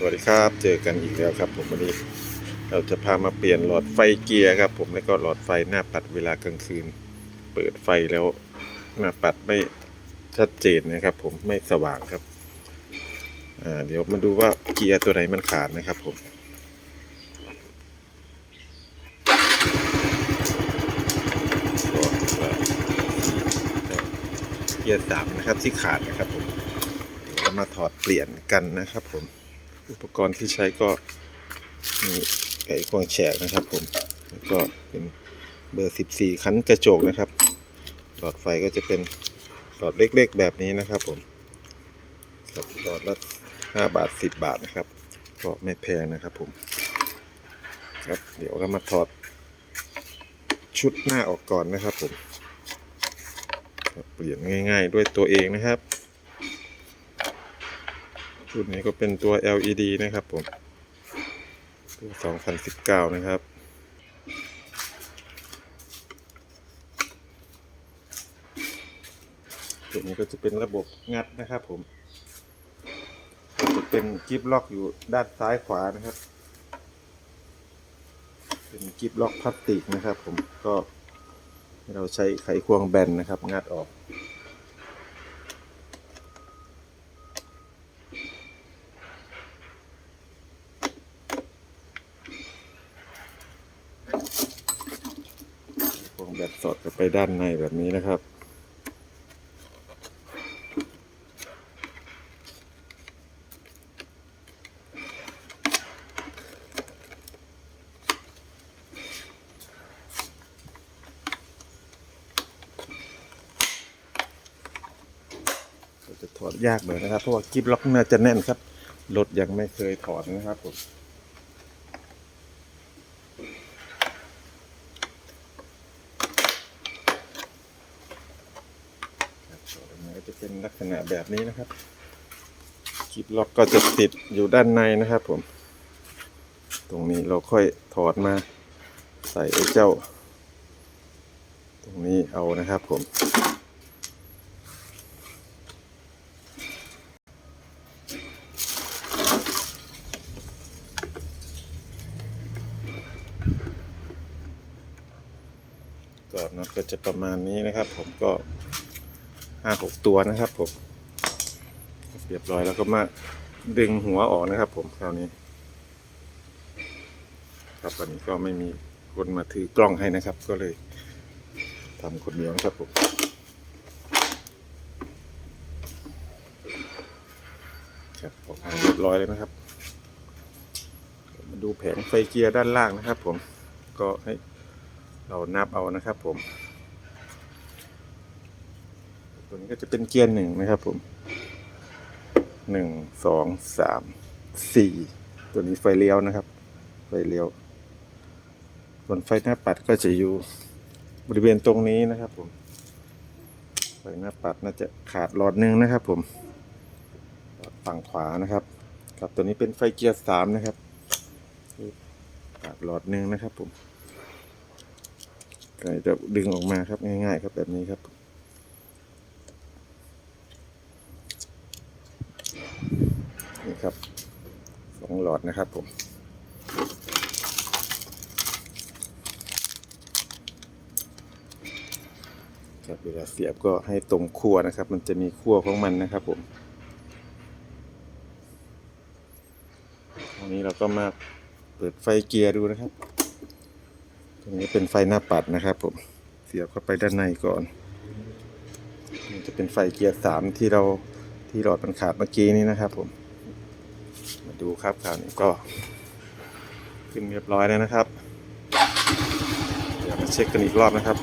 สวัสดีครับ เจอกันอีกแล้วครับผมวันนี้เราจะพามาเปลี่ยนหลอดไฟเกียร์ครับ ผมแล้วก็หลอดไฟหน้าปัดเวลากลางคืน เปิดไฟแล้วหน้าปัดไม่ชัดเจนนะครับ ผมไม่สว่างครับอ่าเดี๋ยวมาดูว่าเกียร์ตัวไหนมันขาดนะครับ ผมเกียร์สามนะครับที่ขาดนะครับผมเดี๋ยวเรามาถอดเปลี่ยนกันนะครับผม อุปกรณ์ที่ใช้ก็มีไขควงแฉกนะครับผม แล้วก็เป็นเบอร์ 14 คันกระจกนะครับ หลอดไฟก็จะเป็นหลอดเล็กๆแบบนี้นะครับผมหลอดละ5บาท 10 บาทนะครับ ก็ไม่แพงนะครับผม ครับเดี๋ยวเรามาถอดชุดหน้าออกก่อนนะครับผม เปลี่ยนง่ายๆด้วยตัวเองนะครับ ชุดนี้ก็เป็นตัว LED นะครับผม ตัว 2019 นะครับ ตัวนี้ก็จะเป็นระบบงัดนะครับผม จะเป็นกิฟล็อกอยู่ด้านซ้ายขวานะครับ เป็นกิฟล็อกพลาสติกนะครับผม ก็เราใช้ไขควงแบนนะครับ งัดออก งแบบสดเข้าไปด้านในแบบนี้นะครับจะถอดยากหน่อยนะครับ เพราะว่ากิฟล็อกน่าจะแน่นครับรถยังไม่เคยถอดนะครับผม ครับต่อไปมันก็ จะเป็นลักษณะแบบนี้นะครับคลิปล็อกก็จะติดอยู่ด้านในนะครับ ผม ตรงนี้เราค่อยถอดมา ใส่ไอ้เจ้า ตรงนี้เอานะครับ ผมก็น็อตก็จะประมาณนี้นะครับ ผมก็ ห้าหกตัวนะครับผมเรียบร้อยแล้วก็มาดึงหัวออกนะครับ ผมคราวนี้ ครับวันนี้ก็ไม่มีคนมาถือกล้องให้นะครับ ก็เลยทำคนเดียวนะครับผมครับออกมเรียบร้อยเลยนะครับ มาดูแผงไฟเกียร์ด้านล่างนะครับ ผมก็ให้เรานับเอานะครับ ผม ตัวนี้ก็จะเป็นเกียร์หนึ่งนะครับผมหนึ่งสองสามสี่ตัวนี้ไฟเลี้ยวนะครับ ไฟเลี้ยว ส่วนไฟหน้าปัดก็จะอยู่บริเวณตรงนี้นะครับผมไฟหน้าปัดน่าจะขาดหลอดหนึ่งนะครับ ผมฝั่งขวานะครับครับตัวนี้เป็นไฟเกียร์สามนะครับขาดหลอดหนึ่งนะครับ ผมก็จะดึงออกมาครับง่ายๆครับแบบนี้ครับ ครับสองหลอดนะครับผมครับเวลาเสียบก็ให้ตรงขั้วนะครับ มันจะมีขั้วของมันนะครับผมตรงนี้เราก็มาเปิดไฟเกียร์ดูนะครับ ตรงนี้เป็นไฟหน้าปัดนะครับผม เสียบเข้าไปด้านในก่อนจะเป็นไฟเกียร์สามที่เราที่หลอดมันขาดเมื่อกี้นี้นะครับผม ดูครับคราวนี้ก็ ขึ้นเรียบร้อยแล้วนะครับ เดี๋ยวมาเช็คกันอีกรอบนะครับ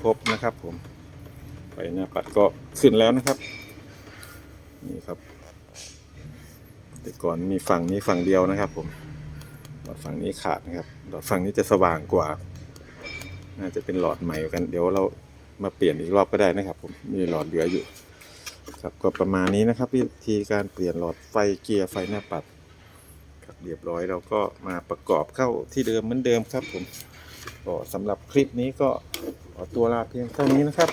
ครบนะครับผมไฟหน้าปัดก็ขึ้นแล้วนะครับ นี่ครับ แต่ก่อนมีฝั่งนี้ฝั่งเดียวนะครับผม ลอดฝั่งนี้ขาดนะครับ หลอดฝั่งนี้จะสว่างกว่า น่าจะเป็นหลอดใหม่กัน เดี๋ยวเรามาเปลี่ยนอีกรอบก็ได้นะครับ ผม มีหลอดเหลืออยู่ ครับ ก็ประมาณนี้นะครับ วิธีการเปลี่ยนหลอดไฟเกียร์ไฟหน้าปัด ครับ เรียบร้อยเราก็มาประกอบเข้าที่เดิมเหมือนเดิมครับผม ก็สำหรับคลิปนี้ก็ขอตัวลาเพียงเท่านี้นะครับ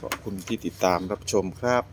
ขอบคุณที่ติดตามรับชมครับ